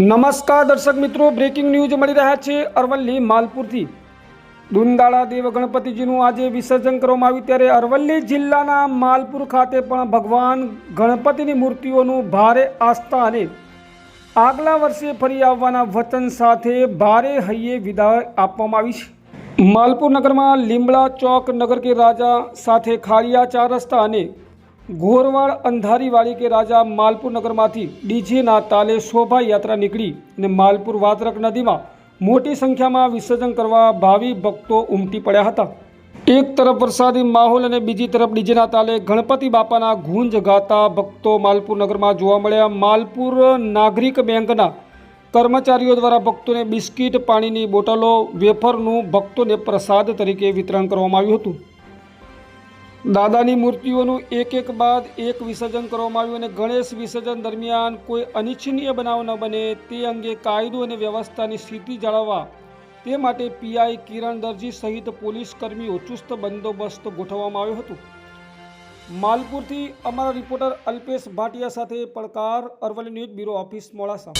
નમસ્કાર દર્શક મિત્રો બ્રેકિંગ ન્યૂઝ મળી રહ્યા છે અરવલ્લી માલપુરથી. દુંદાળા દેવ ગણપતિજીનું આજે વિસર્જન કરવામાં આવ્યું ત્યારે અરવલ્લી જિલ્લાના માલપુર ખાતે પણ ભગવાન ગણપતિની મૂર્તિઓનું ભારે આસ્થા અને આગલા વર્ષે ફરી આવવાના વચન સાથે ભારે હૈયે વિદાય આપવામાં આવી છે. માલપુર નગરમાં લીમડા ચોક નગર કે રાજા સાથે ખાળિયા ચાર રસ્તા અને ગોરવાડ અંધારીવાડી કે રાજા માલપુર નગરમાંથી ડીજેના તાલે શોભાયાત્રા નીકળી અને માલપુર વાત્રક નદીમાં મોટી સંખ્યામાં વિસર્જન કરવા ભાવિ ભક્તો ઉમટી પડ્યા હતા. એક તરફ વરસાદી માહોલ અને બીજી તરફ ડીજેના તાલે ગણપતિ બાપાના ગુંજ ગાતા ભક્તો માલપુર નગરમાં જોવા મળ્યા. માલપુર નાગરિક બેંકના કર્મચારીઓ દ્વારા ભક્તોને બિસ્કિટ, પાણીની બોટલો, વેફરનું ભક્તોને પ્રસાદ તરીકે વિતરણ કરવામાં આવ્યું હતું. દાદાની મૂર્તિઓનું એક એક બાદ એક વિસર્જન કરવામાં આવ્યું અને ગણેશ વિસર્જન દરમિયાન કોઈ અનિચ્છનીય બનાવ ન બને તે અંગે કાયદો અને વ્યવસ્થાની સ્થિતિ જાળવવા તે માટે પીઆઈ કિરણ દરજી સહિત પોલીસ કર્મીઓ ચુસ્ત બંદોબસ્ત ગોઠવવામાં આવ્યો હતો. માલપુરથી અમારા રિપોર્ટર અલ્પેશ ભાટિયા સાથે પડકાર Aravalli news bureau office Modasa.